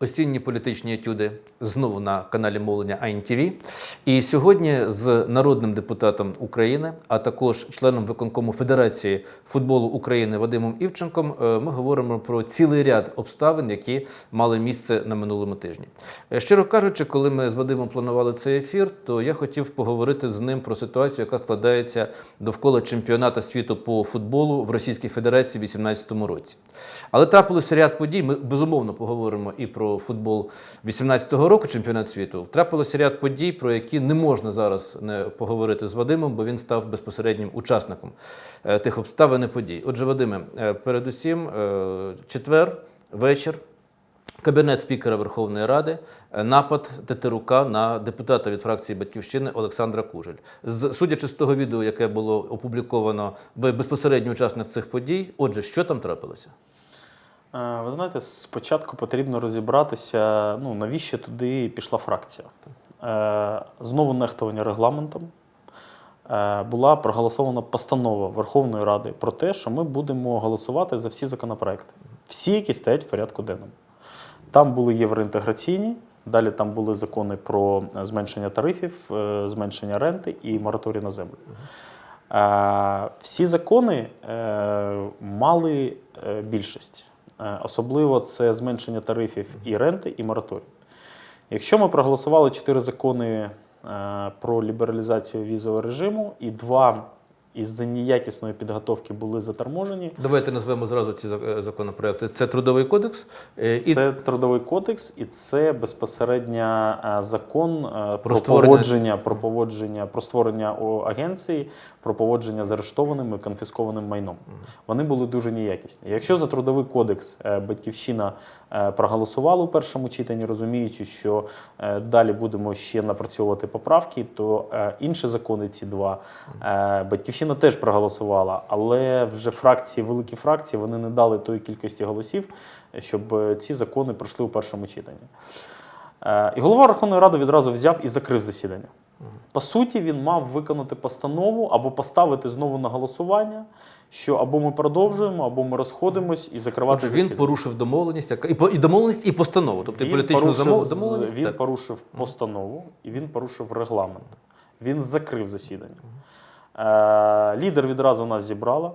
Осінні політичні етюди знову на каналі Мовлення АНТВ. І сьогодні з народним депутатом України, а також членом виконкому Федерації футболу України Вадимом Івченком е, ми говоримо про цілий ряд обставин, які мали місце на минулому тижні. Е, Щиро кажучи, коли ми з Вадимом планували цей ефір, то я хотів поговорити з ним про ситуацію, яка складається довкола чемпіоната світу по футболу в Російській Федерації у 2018 році. Але трапилося ряд подій. Ми безумовно поговоримо і про футбол 18-го року, чемпіонат світу. Трапилося ряд подій, про які не можна зараз не поговорити з Вадимом, бо він став безпосереднім учасником е, тих обставин і подій. Отже, Вадиме, е, передусім, е, четвер, вечір. Кабінет спікера Верховної Ради, напад Тетерука на депутата від фракції Батьківщини Олександра Кужель. З судячи з того відео, яке було опубліковано, ви безпосередній учасник цих подій. Отже, що там трапилося? Е, Ви знаєте, спочатку потрібно розібратися, ну, навіщо туди пішла фракція. Е, Знову нехтування регламентом. Е, Була проголосована постанова Верховної Ради про те, що ми будемо голосувати за всі законопроекти, всі, які стоять в порядку денному. Там були євроінтеграційні, далі там були закони про зменшення тарифів, зменшення ренти і мораторій на землю. Всі закони мали більшість. Е, Особливо це зменшення тарифів і ренти, і мораторій. Якщо ми проголосували чотири закони е, про лібералізацію візового режиму, і два із-за неякісної підготовки були заторможені, Давайте назвемо зразу ці е, законопроекти. Це трудовий кодекс е, і це трудовий кодекс, і це безпосередньо е, закон про, створення- поводження, про поводження, про створення агенції, про поводження з арештованим і конфіскованим майном. Вони були дуже неякісні. Якщо за трудовий кодекс батьківщина е, проголосувала у першому читанні, розуміючи, що е, далі будемо ще напрацьовувати поправки, то е, інші закони, ці два, батьківщина теж проголосувала, але вже фракції, великі фракції, вони не дали тої кількості голосів, щоб ці закони пройшли у першому читанні. І голова Верховної Ради відразу взяв і закрив засідання. По суті, він мав виконати постанову або поставити знову на голосування, що або ми продовжуємо, або ми розходимось і закривати Отже, він порушив домовленість, і домовленість, і постанову, тобто і політичну порушив домовленість. Він так. порушив постанову і він порушив регламент. Він закрив засідання. Е, лідер відразу нас зібрала.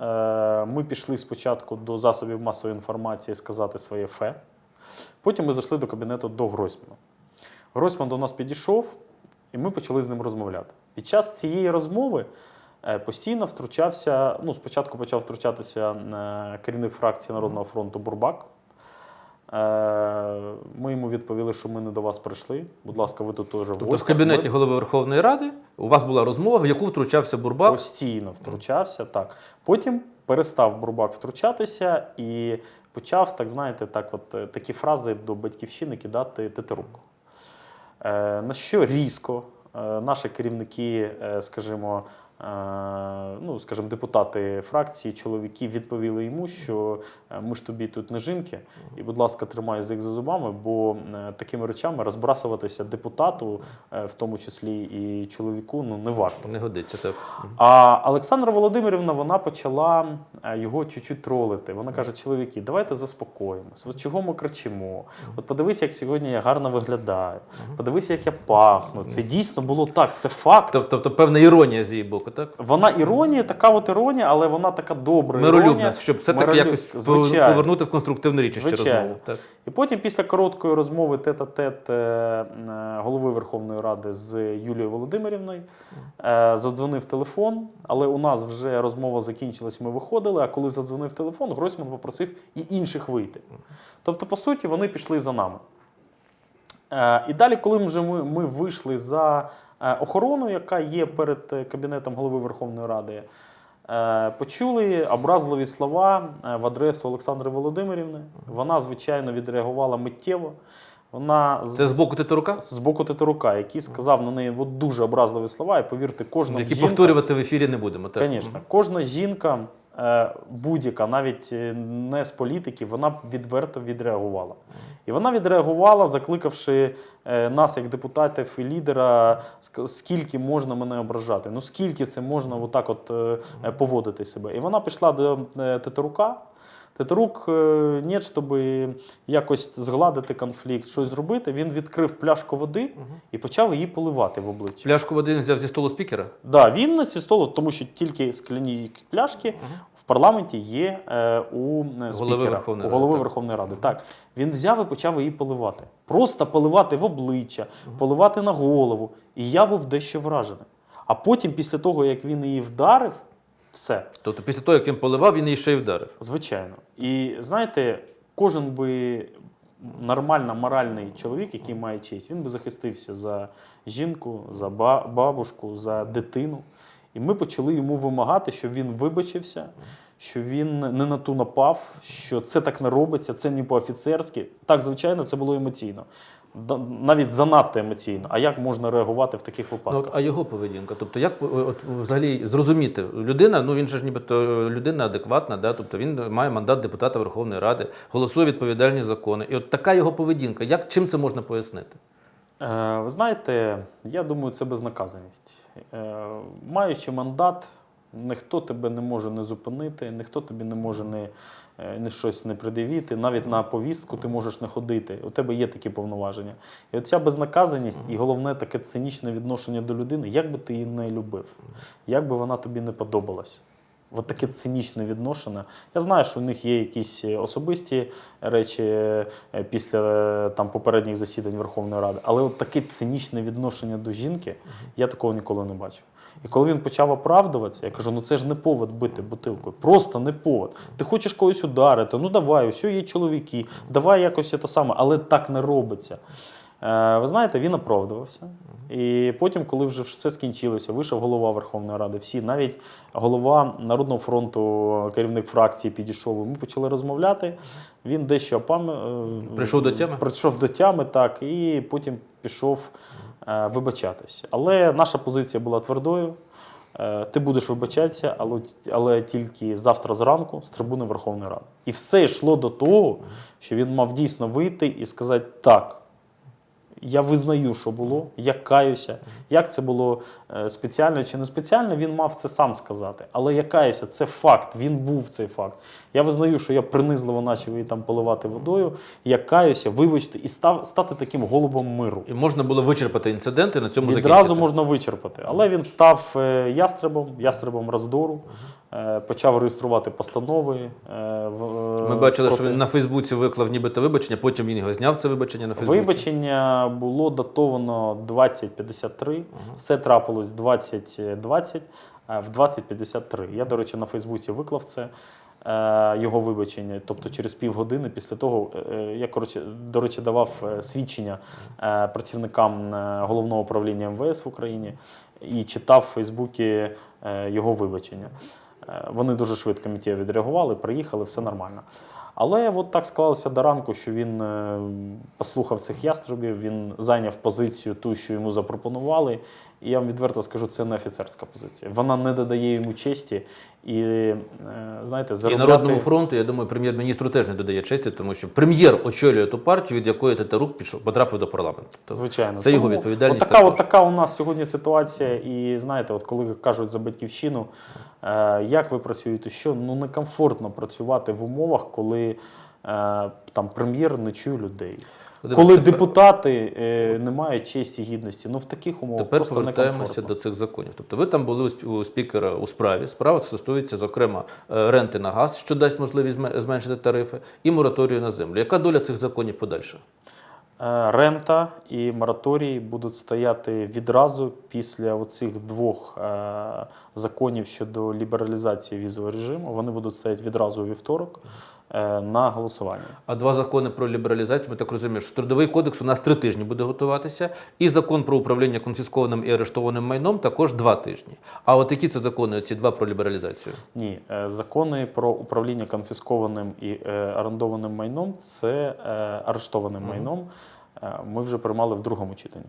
Е, ми пішли спочатку до засобів масової інформації сказати своє фе. Потім ми зайшли до кабінету до Гройсмана. Гройсман до нас підійшов, і ми почали з ним розмовляти. Під час цієї розмови постійно втручався. Ну, спочатку почав втручатися е, керівник фракції Народного фронту Бурбак. Е, Ми йому відповіли, що ми не до вас прийшли. Будь ласка, ви тут теж в Тобто в кабінеті голови Верховної Ради у вас була розмова, в яку втручався Бурбак. постійно втручався. Так. Потім перестав Бурбак втручатися і почав, так знаєте, так от, е, такі фрази до батьківщини кидати Тетерук. Е, На що різко е, наші керівники, е, скажімо, е, ну, скажімо, депутати фракції, чоловіки відповіли йому, що е, ми ж тобі тут не жінки, і, будь ласка, тримай язик за зубами, бо е, такими речами розбрасуватися депутату, е, в тому числі і чоловіку, ну не варто. Не годиться так. А Олександра Володимирівна вона почала е, його чуть-чуть тролити. Вона каже: чоловіки, давайте заспокоїмось. От чого ми кричимо? От подивись, як сьогодні я гарно виглядаю. Подивись, як я пахну. Це дійсно було так. Це факт. Тобто, тобто певна іронія з її боку, так? Вона іронія, така от іронія, але вона така добра. Миролюбна, іронія. щоб все-таки Миролюб- якось Звичайно. повернути в конструктивне річище Звичайно. розмову. Так. І потім, після короткої розмови тет-а-тет е, е, голови Верховної Ради з Юлією Володимирівною, е, задзвонив телефон, але у нас вже розмова закінчилась, ми виходили. А коли задзвонив телефон, Гройсман попросив і інших вийти. Тобто, по суті, вони пішли за нами. І далі, коли вже ми, ми вийшли за охорону, яка є перед е, кабінетом голови Верховної Ради, е, почули образливі слова е, в адресу Олександри Володимирівни. Вона, звичайно, відреагувала миттєво. Вона Це з боку Титарука? з боку Титарука, який сказав на неї от дуже образливі слова, і повірте, кожна Які жінка, повторювати в ефірі не будемо. Так? Звісно, кожна жінка, е, будь-яка, навіть е, не з політиків, вона відверто відреагувала. І вона відреагувала, закликавши е, нас, як депутатів і лідера, скільки можна мене ображати. Ну скільки це можна отак от е, е, поводити себе. І вона пішла до е, Титарука. Тетерук, е, ні, щоб якось згладити конфлікт, щось зробити, він відкрив пляшку води і почав її поливати в обличчя. Пляшку води він взяв зі столу спікера. Да, він на зі столу, тому що тільки скляні пляшки в парламенті є е, у е, спікера, Верховної у голови Ради, так. Верховної Ради. Так, він взяв і почав її поливати. Просто поливати в обличчя, поливати на голову. І я був дещо вражений. А потім, після того, як він її вдарив, все, Тобто, після того, як він поливав, він її ще й вдарив. звичайно. І знаєте, кожен би нормально моральний чоловік, який має честь, він би захистився за жінку, за ба- бабушку, за дитину. І ми почали йому вимагати, щоб він вибачився, що він не на ту напав, що це так не робиться, це не по-офіцерськи. Так, звичайно, це було емоційно. Навіть занадто емоційно. А як можна реагувати в таких Ну, випадках? от, а його поведінка? Тобто, як е, от, взагалі зрозуміти людина? Ну він же ж нібито людина адекватна, да? тобто він має мандат депутата Верховної Ради, голосує відповідальні закони. І от така його поведінка. Як чим це можна пояснити? Е, Ви знаєте, я думаю, це безнаказаність. Е, Маючи мандат, ніхто тебе не може не зупинити, ніхто тобі не може не, е, не щось не придивіти. Навіть на повістку ти можеш не ходити. У тебе є такі повноваження. І оця безнаказаність, і головне таке цинічне відношення до людини, як би ти її не любив, як би вона тобі не подобалась. От таке цинічне відношення. Я знаю, що у них є якісь особисті речі е, після е, там попередніх засідань Верховної Ради, але от таке цинічне відношення до жінки я такого ніколи не бачив. І коли він почав оправдуватися, я кажу: ну це ж не повод бити бутилкою, просто не повод. Ти хочеш когось ударити, ну давай, все є чоловіки, давай якось це саме, але так не робиться. Е, Ви знаєте, він оправдувався. І потім, коли вже все скінчилося, вийшов голова Верховної Ради, всі, навіть голова Народного фронту, керівник фракції підійшов. і Ми почали розмовляти. Він дещо опам... е, Прийшов до тями? Прийшов до тями, так, і потім пішов вибачатись. Але наша позиція була твердою. Е, Ти будеш вибачатися, але, але тільки завтра зранку з трибуни Верховної Ради. І все йшло до того, що він мав дійсно вийти і сказати так. Я визнаю, що було, я каюся. Як це було е, спеціально чи не спеціально, він мав це сам сказати. Але я каюся, це факт, він був цей факт. Я визнаю, що я принизливо почав її там поливати водою. Я каюся, вибачте, і став стати таким голубом миру. І можна було вичерпати інцидент і на цьому Відразу закінчити. можна вичерпати. Але він став е, ястребом, ястребом роздору, почав реєструвати постанови. е, е, Ми бачили, що він на Фейсбуці виклав нібито вибачення, потім він його зняв це вибачення на Фейсбуці. Вибачення було датовано 2053, все трапилось 2020, а в 2053. Я, до речі, на Фейсбуці виклав це. е, Його вибачення, тобто через півгодини після того, е, я коротше, до речі, давав е, свідчення е, працівникам е, головного управління МВС в Україні і читав в Фейсбуці е, його вибачення. Е, Вони дуже швидко миттєво відреагували, приїхали, все нормально. Але от так склалося до ранку, що він е, послухав цих ястребів, він зайняв позицію ту, що йому запропонували. І я вам відверто скажу, це не офіцерська позиція. Вона не додає йому честі. І е, знаєте, І заробляти... Народному фронту, я думаю, прем'єр-міністру теж не додає честі, тому що прем'єр очолює ту партію, від якої Татарук пішов, потрапив до парламенту. Тобто Звичайно, Це його відповідальність. От така, от така у нас сьогодні ситуація. І знаєте, от коли кажуть за батьківщину, е, як ви працюєте, що ну некомфортно працювати в умовах, коли е, там прем'єр не чує людей. Коли тепер- депутати е, не мають честі гідності, ну в таких умовах Тепер просто повертаємося до цих законів. Тобто ви там були у спікера у справі. Справа стосується, зокрема, е, ренти на газ, що дасть можливість зменшити тарифи, і мораторію на землю. Яка доля цих законів подальша? Е, Рента і мораторій будуть стояти відразу після оцих двох е, законів щодо лібералізації візового режиму. Вони будуть стояти відразу у вівторок на голосування. А два закони про лібералізацію, ми так розуміємо, що трудовий кодекс у нас три тижні буде готуватися, і закон про управління конфіскованим і арештованим майном також два тижні. А от які це закони, ці два про лібералізацію? Ні, е, закони про управління конфіскованим і арендованим орендованим майном це арештованим арештованим майном. Е, ми вже приймали в другому читанні.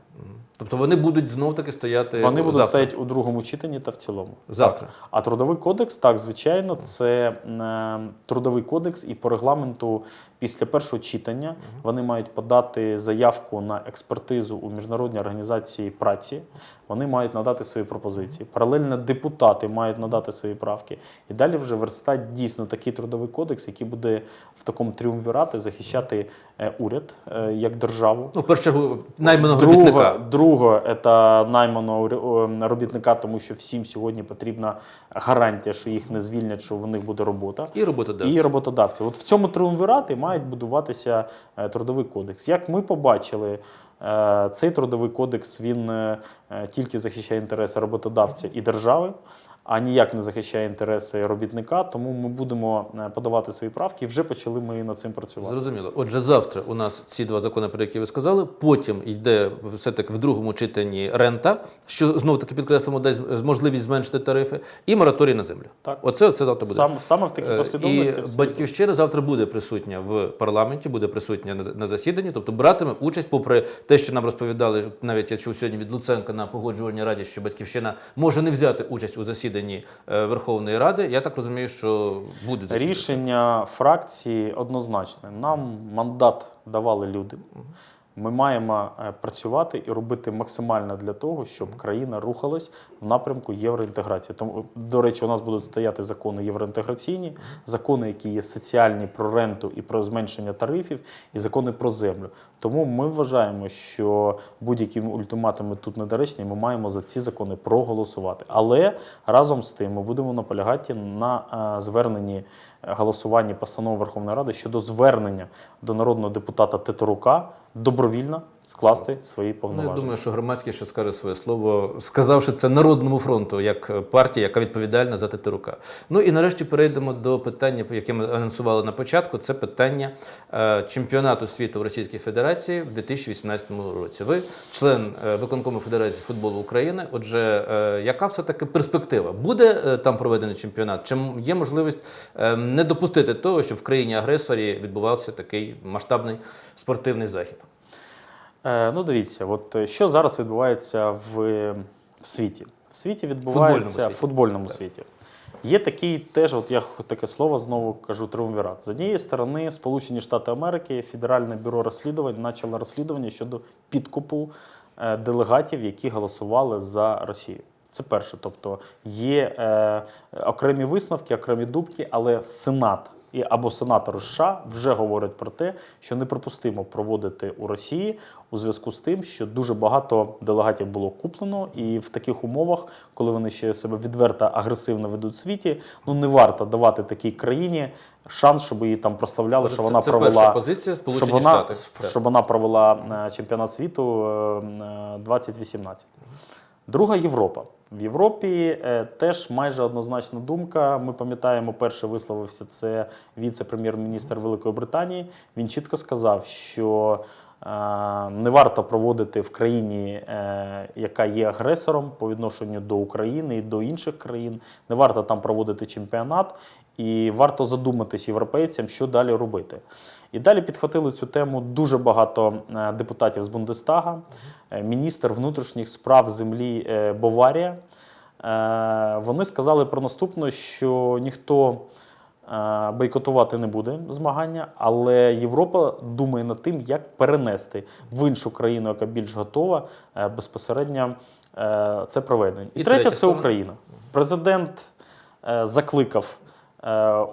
Тобто вони будуть знов таки стояти Вони будуть завтра. стояти у другому читанні та в цілому. Завтра. Так. А трудовий кодекс, так, звичайно, це е, трудовий кодекс, і по регламенту після першого читання вони мають подати заявку на експертизу у міжнародній організації праці. Вони мають надати свої пропозиції. Паралельно депутати мають надати свої правки. І далі вже верстать дійсно такий трудовий кодекс, який буде в такому тріумвіраті захищати уряд е, як державу. Ну, в першу чергу, найманого Друге, робітника. друге це найманого робітника, тому що всім сьогодні потрібна гарантія, що їх не звільнять, що в них буде робота. І роботодавці. І роботодавці. От в цьому триумвіраті мають будуватися е, трудовий кодекс. Як ми побачили, е, цей трудовий кодекс він е, е, тільки захищає інтереси роботодавця і держави, а ніяк не захищає інтереси робітника. Тому ми будемо е, подавати свої правки і вже почали ми над цим працювати. Зрозуміло. Отже, завтра у нас ці два закони, про які ви сказали. Потім йде все-таки в другому читанні рента, що знову таки підкреслимо, дасть можливість зменшити тарифи, і мораторій на землю. Так. Оце, це завтра буде. Сам, саме в такій Е, послідовності. І батьківщина завтра буде присутня в парламенті, буде присутня на, на засіданні, тобто братиме участь, попри те, що нам розповідали, навіть я чув сьогодні від Луценка на погоджувальній раді, що батьківщина може не взяти участь у засіданні е, Верховної Ради. Я так розумію, що буде засідання. Рішення фракції однозначне. Нам мандат давали люди. Ми маємо е, працювати і робити максимально для того, щоб країна рухалась в напрямку євроінтеграції. Тому, до речі, у нас будуть стояти закони євроінтеграційні, закони, які є соціальні про ренту і про зменшення тарифів, і закони про землю. Тому ми вважаємо, що будь-які ультиматуми тут недоречні. Ми маємо за ці закони проголосувати. Але разом з тим ми будемо наполягати на е, зверненні е, голосуванні постанови Верховної Ради щодо звернення до народного депутата Тетерука добровільно скласти свої Ну, я думаю, що громадський ще скаже своє слово, сказавши це Народному фронту як партія, яка відповідальна за Тетерука. Ну і нарешті перейдемо до питання, яке ми анонсували на початку. Це питання е, чемпіонату світу в Російській Федерації в 2018 році. Ви член е, виконкому Федерації футболу України. Отже, е, яка все таки перспектива? Буде е, там проведений чемпіонат? Чи є можливість е, не допустити того, щоб в країні агресорі відбувався такий масштабний спортивний захід? Е, ну, дивіться, от е, що зараз відбувається в, в світі? В світі відбувається світі. в футбольному світі. Є такий теж, от я таке слово знову кажу, триумвірат. З однієї сторони, Сполучені Штати Америки, Федеральне бюро розслідувань почало розслідування щодо підкупу е, делегатів, які голосували за Росію. Це перше. Тобто є е, окремі висновки, окремі дубки, але Сенат і або сенатор США вже говорять про те, що неприпустимо проводити у Росії у зв'язку з тим, що дуже багато делегатів було куплено, і в таких умовах, коли вони ще себе відверто агресивно ведуть в світі, ну не варто давати такій країні шанс, щоб її там прославляли, що вона це провела перша позиція щоб вона, Штати. Щоб вона провела е, чемпіонат світу е, е, 2018. Друга Європа. В Європі е, теж майже однозначна думка. Ми пам'ятаємо, перше висловився це віце-прем'єр-міністр Великої Британії. Він чітко сказав, що не варто проводити в країні, е, яка є агресором по відношенню до України і до інших країн. Не варто там проводити чемпіонат, і варто задуматись європейцям, що далі робити. І далі підхватили цю тему дуже багато е, депутатів з Бундестага, Е, міністр внутрішніх справ землі е, Баварія. Е, Вони сказали про наступне, що ніхто е, бойкотувати не буде змагання, але Європа думає над тим, як перенести в іншу країну, яка більш готова, е, безпосередньо е, це проведення. І, І третє третя це. Україна. Президент е, закликав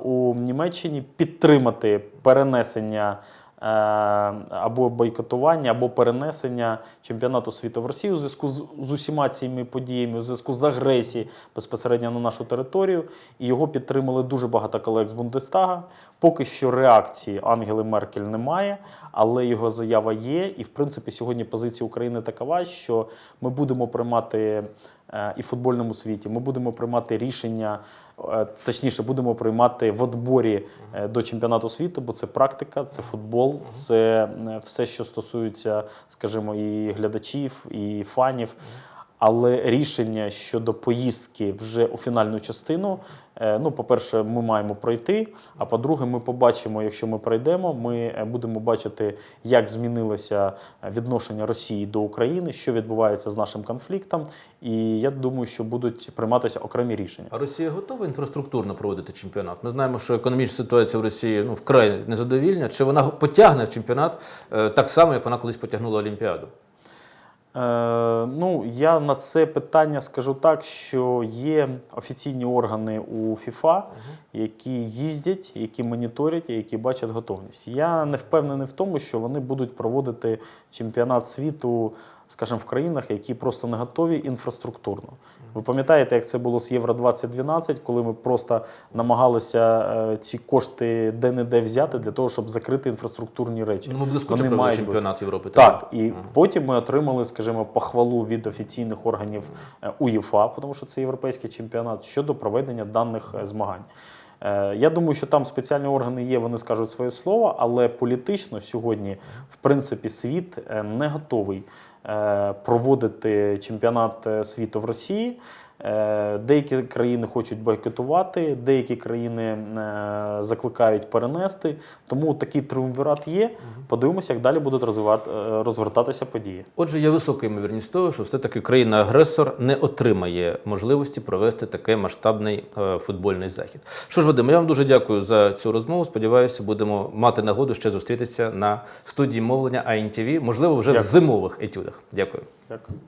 у Німеччині підтримати перенесення або бойкотування, або перенесення чемпіонату світу в Росії у зв'язку з, з усіма цими подіями, у зв'язку з агресією безпосередньо на нашу територію. І його підтримали дуже багато колег з Бундестага. Поки що реакції Ангели Меркель немає, але його заява є. І в принципі сьогодні позиція України такова, що ми будемо приймати е, і в футбольному світі. Ми будемо приймати рішення, е, точніше, будемо приймати в отборі е, до чемпіонату світу, бо це практика, це футбол, це е, все, що стосується, скажімо, і глядачів, і фанів. Але рішення щодо поїздки вже у фінальну частину, е, ну, по-перше, ми маємо пройти. А по-друге, ми побачимо, якщо ми пройдемо, ми е, будемо бачити, як змінилося відношення Росії до України, що відбувається з нашим конфліктом. І я думаю, що будуть прийматися окремі рішення. А Росія готова інфраструктурно проводити чемпіонат? Ми знаємо, що економічна ситуація в Росії ну, вкрай незадовільна. Чи вона потягне чемпіонат е, так само, як вона колись потягнула Олімпіаду? Е, ну, я на це питання скажу так, що є офіційні органи у ФІФА, які їздять, які моніторять і які бачать готовність. Я не впевнений в тому, що вони будуть проводити чемпіонат світу, скажімо, в країнах, які просто не готові інфраструктурно. Ви пам'ятаєте, як це було з Євро 2012, коли ми просто намагалися е, ці кошти де-не-де взяти для того, щоб закрити інфраструктурні речі. Ну, ми блискуче провели чемпіонат Європи. Так, і потім ми отримали, скажімо, похвалу від офіційних органів е, УЄФА, тому що це європейський чемпіонат щодо проведення даних е, змагань. Я думаю, що там спеціальні органи є, вони скажуть своє слово, але політично сьогодні, в принципі, світ не готовий проводити чемпіонат е, світу в Росії. Е, Деякі країни хочуть бойкотувати, деякі країни е, закликають перенести. Тому такий триумвірат є. Подивимося, як далі будуть розвивати, е, розвертатися події. Отже, є висока ймовірність того, що все-таки країна-агресор не отримає можливості провести такий масштабний футбольний захід. Що ж, Вадим, я вам дуже дякую за цю розмову. Сподіваюся, будемо мати нагоду ще зустрітися на студії мовлення АНТВ, можливо, вже в зимових етюдах. Дякую. Дякую.